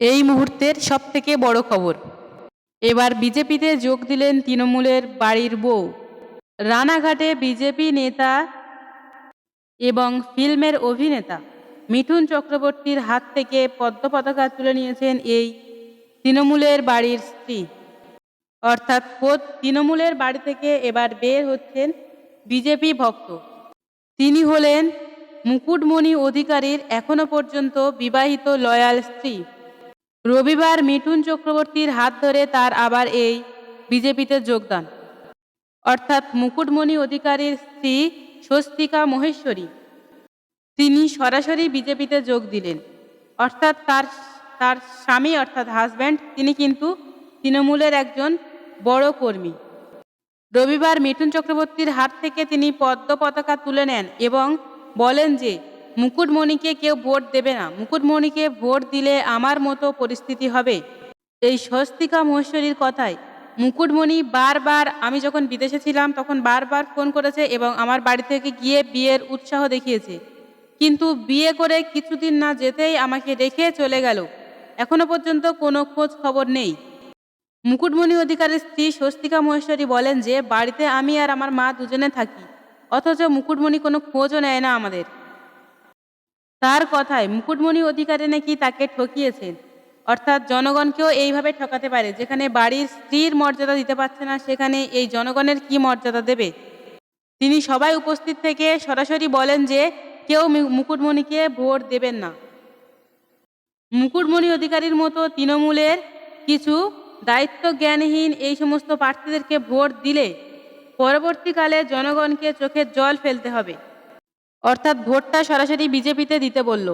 এই মুহূর্তের সব থেকে বড় খবর। এবার বিজেপিতে যোগ দিলেন তৃণমূলের বাড়ির বউ। রানাঘাটে বিজেপি নেতা এবং ফিল্মের অভিনেতা মিঠুন চক্রবর্তীর হাত থেকে পদ্ম পতাকা তুলে নিয়েছেন এই তৃণমূলের বাড়ির স্ত্রী। অর্থাৎ খোদ তৃণমূলের বাড়ি থেকে এবার বের হচ্ছেন বিজেপি ভক্ত। তিনি হলেন মুকুটমণি অধিকারীর এখনও পর্যন্ত বিবাহিত লয়াল স্ত্রী। রবিবার মিঠুন চক্রবর্তীর হাত ধরে তার আবার এই বিজেপিতে যোগদান। অর্থাৎ মুকুটমণি অধিকারীর স্ত্রী স্বস্তিকা মহেশ্বরী, তিনি সরাসরি বিজেপিতে যোগ দিলেন। অর্থাৎ তার তার স্বামী অর্থাৎ হাজব্যান্ড তিনি কিন্তু তৃণমূলের একজন বড় কর্মী। রবিবার মিঠুন চক্রবর্তীর হাত থেকে তিনি পদ্ম পতাকা তুলে নেন এবং বলেন যে মুকুটমণিকে কেউ ভোট দেবে না। মুকুটমণিকে ভোট দিলে আমার মতো পরিস্থিতি হবে। এই স্বস্তিকা মহেশ্বরীর কথায় মুকুটমণি বারবার, আমি যখন বিদেশে ছিলাম, তখন বারবার ফোন করেছে এবং আমার বাড়ি থেকে গিয়ে বিয়ের উৎসাহ দেখিয়েছে। কিন্তু বিয়ে করে কিছুদিন না যেতেই আমাকে রেখে চলে গেল। এখনও পর্যন্ত কোনো খোঁজ খবর নেই। মুকুটমণি অধিকারের স্ত্রী স্বস্তিকা মহেশ্বরী বলেন যে, বাড়িতে আমি আর আমার মা দুজনে থাকি। অথচ মুকুটমণি কোনো খোঁজও নেয় না আমাদের। তার কথায় মুকুটমণি অধিকারী নাকি তাকে ঠকিয়েছেন। অর্থাৎ জনগণকেও এইভাবে ঠকাতে পারে, যেখানে বাড়ির স্ত্রীর মর্যাদা দিতে পারছে না, সেখানে এই জনগণের কি মর্যাদা দেবে? তিনি সবাই উপস্থিত থেকে সরাসরি বলেন যে, কেউ মুকুটমণিকে ভোট দেবেন না। মুকুটমণি অধিকারীর মতো তৃণমূলের কিছু দায়িত্ব জ্ঞানহীন এই সমস্ত প্রার্থীদেরকে ভোট দিলে পরবর্তীকালে জনগণকে চোখের জল ফেলতে হবে। অর্থাৎ ভোটটা সরাসরি বিজেপিতে দিতে বলল।